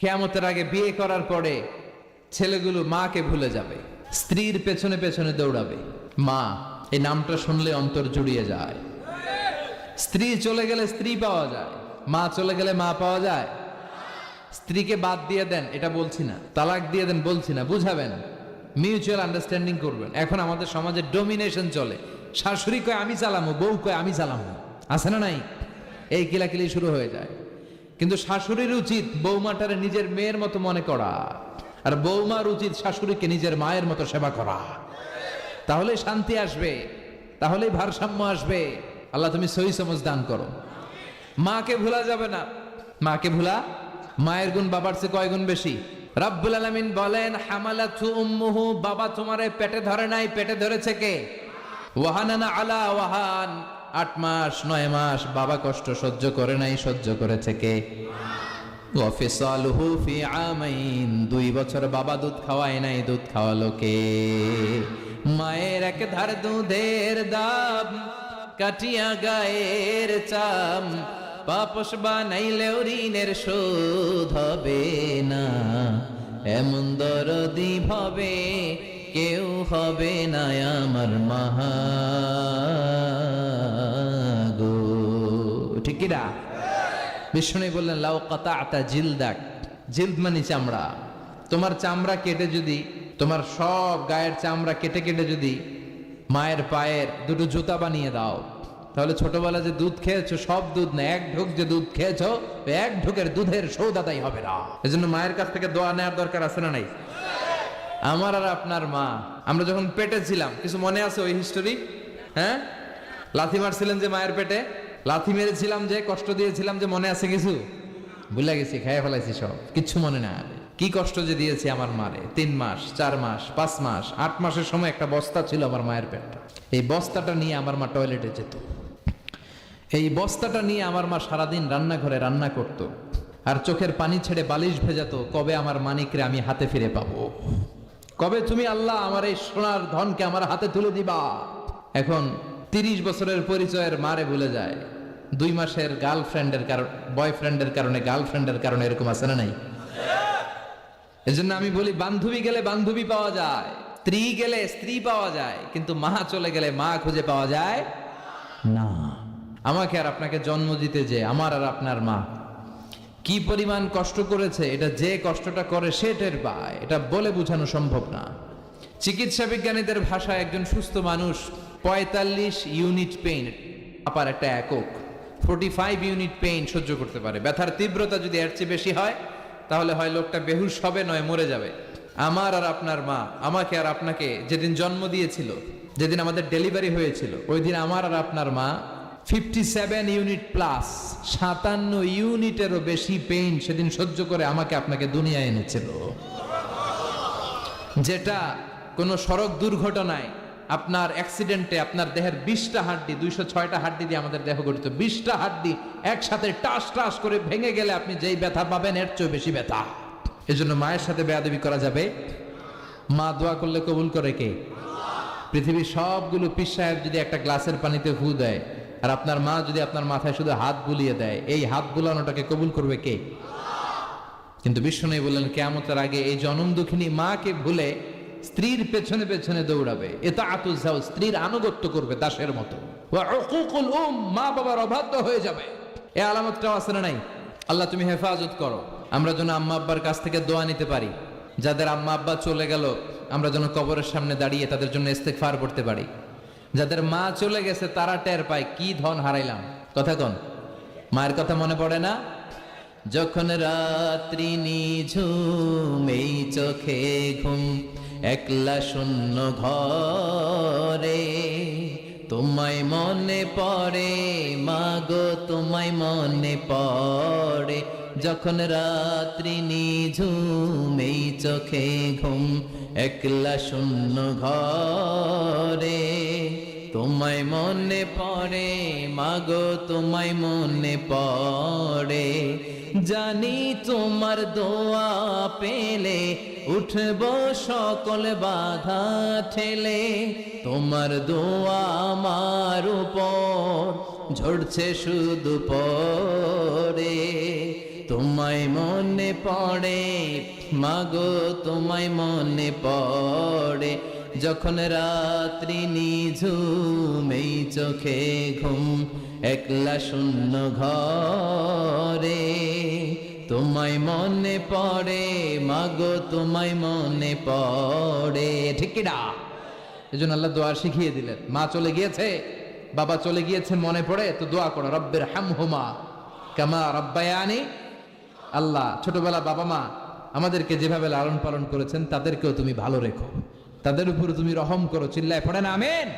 কেয়ামতের আগে বিয়ে করার পরে ছেলেগুলো মাকে ভুলে যাবে, স্ত্রীর পেছনে পেছনে দৌড়াবে। মা, এই নামটা শুনলে অন্তর জুড়িয়ে যায়। স্ত্রী চলে গেলে স্ত্রী পাওয়া যায়, মা চলে গেলে মা পাওয়া যায়। স্ত্রীকে বাদ দিয়ে দেন, এটা বলছি না, তালাক দিয়ে দেন, বলছি না, বুঝাবেন। মিউচুয়াল আন্ডারস্ট্যান্ডিং করবেন। এখন আমাদের সমাজে ডোমিনেশন চলে। শাশুড়ি কয়, আমি চালামো, বউ কয়, আমি চালামো। আছে না নাই? এই কিলাকিলি শুরু হয়ে যায়। কিন্তু শাশুড়ির উচিত বৌমাটারে নিজের মেয়ের মতো মনে করা। আর বৌমার উচিত শাশুড়িকে নিজের মায়ের মতো সেবা করা। তাহলে শান্তি আসবে তাহলে ভারসাম্য আসবে। আল্লাহ তুমি সহি সমজ দান করো। মাকে ভোলা যাবে না। মাকে ভোলা, মায়ের গুণ বাবার চেয়ে কয় গুণ বেশি? রাব্বুল আলামিন বলেন হামালা হামালাতু উম্মুহু, বাবা তোমারে পেটে ধরে নাই, পেটে ধরেছে কে? ওয়াহানানা আলা ওয়াহান। আট মাস, নয় মাস, বাবা কষ্ট সহ্য করে নাই, সহ্য করেছে কে? দুই বছর বাবা দুধ খাওয়ায় নাই, দুধ খাওয়ালো কে? মায়ের এক ধার দুধের দাম, কাটিয়া গায়ের চাম। পাপস বানাইলেও ঋণের শোধ হবে না। এমন দরদি ভাবে কেউ হবে না আমার মাহা গো ঠিক কিনা বিষ্ণু বললেন, লাউ কাতা আতা জিলদাক। জিলদ মানে চামড়া। তোমার চামড়া কেটে যদি, তোমার সব গায়ের চামড়া কেটে কেটে যদি মায়ের পায়ের দুটো জুতা বানিয়ে দাও, তাহলে ছোটবেলা যে দুধ খেয়েছো, সব দুধ না, এক ঢোক যে দুধ খেয়েছো, এক ঢোকের দুধের সৌদাতাই হবে না। এজন্য মায়ের কাছ থেকে দোয়া নেওয়ার দরকার আছে না নাই? আমার আর আপনার মা। আমরা যখন পেটে ছিলাম, কিছু মনে আছে ওই হিস্টোরি হ্যাঁ? লাথি মারছিলেন যে মায়ের পেটে? লাথি মেরেছিলাম যে, কষ্ট দিয়েছিলাম যে, মনে আছে কিছু? ভুলে গেছি খাইয়ে ফেলাইছি সব। কিচ্ছু মনে না কি কষ্ট যে দিয়েছি আমার মারে। তিন মাস, চার মাস, পাঁচ মাস, আট মাসের সময় একটা বস্তা ছিল আমার মায়ের পেটটা এই বস্তাটা নিয়ে আমার মা টয়লেটে যেত। এই বস্তাটা নিয়ে আমার মা সারাদিন রান্নাঘরে রান্না করত। আর চোখের পানি ছেড়ে বালিশ ভেজাতো কবে আমার মানিকরে আমি হাতে ফিরে পাবো। কবে তুমি আল্লাহ আমার এই সোনার ধনকে আমার হাতে তুলে দিবা? এখন তিরিশ বছরের পরিচয়ের মারে ভুলে যায়। দুই মাসের গার্লফ্রেন্ডের কারণ, বয়ফ্রেন্ডের কারণে, গার্লফ্রেন্ডের কারণে এরকম আছে না নাই? এজন্য আমি বলি, বান্ধবী গেলে বান্ধবী পাওয়া যায়, স্ত্রী গেলে স্ত্রী পাওয়া যায়, কিন্তু মা চলে গেলে মা খুঁজে পাওয়া যায় না। আমাকে আর আপনাকে জন্ম দিতে যে, আমার আর আপনার মা। কি পরিমাণ কষ্ট করেছে, এটা যে কষ্টটা করে সে টের পায়। এটা বলে বোঝানো সম্ভব না। চিকিৎসা বিজ্ঞানীদের ভাষায় একজন সুস্থ মানুষ পঁয়তাল্লিশ ইউনিট পেইন, আপার একটা একক ফোর্টি ফাইভ ইউনিট পেইন সহ্য করতে পারে। ব্যথার তীব্রতা যদি এর চেয়ে বেশি হয়, তাহলে হয় লোকটা বেহুশ হবে, নয় মরে যাবে। আমার আর আপনার মা, আমাকে আর আপনাকে যেদিন জন্ম দিয়েছিল, যেদিন আমাদের ডেলিভারি হয়েছিল, ওই দিন আমার আর আপনার মা ফিফটি সেভেন ইউনিট প্লাস সাতান্ন ইউনিটেরও বেশি পেইন সেদিন সহ্য করে আমাকে আপনাকে দুনিয়ায় এনেছিল। যেটা কোনো সড়ক দুর্ঘটনায় আপনার অ্যাক্সিডেন্টে আপনার দেহের বিশটা হাড্ডি, দুইশো ছয়টা হাড্ডি দিয়ে আমাদের দেহ গঠিত। বিশটা হাড্ডি একসাথে টাস টাস করে ভেঙে গেলে আপনি যেই ব্যথা পাবেন, এর চেয়ে বেশি ব্যথা। এজন্য মায়ের সাথে বেয়াদবি করা যাবে। মা দোয়া করলে কবুল করে কে? পৃথিবীর সবগুলো পিস সাহেব যদি একটা গ্লাসের পানিতে হু দেয় আর আপনার মা যদি আপনার মাথায় শুধু হাত বুলিয়ে দেয়, এই হাত বুলানোটাকে কবুল করবে কে? কিন্তু নেই বললেন কেমতের আগে এই জনম দুঃখিনী মাকে ভুলে স্ত্রীর পেছনে পেছনে দৌড়াবে। এটা আতুজাও স্ত্রীর আনুগত্য করবে দাসের মতো। মা বাবার অবাধ্য হয়ে যাবে। এ আলামতটাও আছে না নাই? আল্লাহ তুমি হেফাজত করো। আমরা যেন আম্মা আব্বার কাছ থেকে দোয়া নিতে পারি। যাদের আম্মা আব্বা চলে গেল, আমরা যেন কবরের সামনে দাঁড়িয়ে তাদের জন্য ইস্তেগফার করতে পারি। যাদের মা চলে গেছে, তারা টের পায়, কি ধন হারাইলাম। কথা কন। মায়ের কথা মনে পড়ে না? যখন রাত্রি নিঝুম এই চোখে ঘুম, একলা শূন্য ঘরে, তোমায় মনে পড়ে মাগো তোমায় মনে পড়ে। যখন রাত্রি নিঝুম এই চোখে ঘুম একলা শূন্য ঘরে। তোমায় মনে পড়ে, মাগো তোমায় মনে পড়ে। জানি তোমার দোয়া পেলে, উঠব সকল বাধা ঠেলে। তোমার দোয়া আমার উপর ঝরছে শুধু পরে। তোমায় মনে পড়ে, মাগো তোমায় মনে পড়ে। যখন রাত্রি নিঝুম, এই চোখে ঘুম, একলা শূন্য ঘরে। তোমায় মনে পড়ে, মাগো তোমায় মনে পড়ে। ঠিক কিনা এই জন্য আল্লাহ দোয়া শিখিয়ে দিলেন। মা চলে গিয়েছে, বাবা চলে গিয়েছে, মনে পড়ে, তো দোয়া করো, রব্বের হাম হুমা কামা রব্বায়ানি আল্লাহ ছোটবেলা বাবা মা আমাদেরকে যেভাবে লালন পালন করেছেন, তাদেরকেও তুমি ভালো রেখো। তাদের উপর তুমি রহম করো, চিল্লায় পড়ে না, আমেন।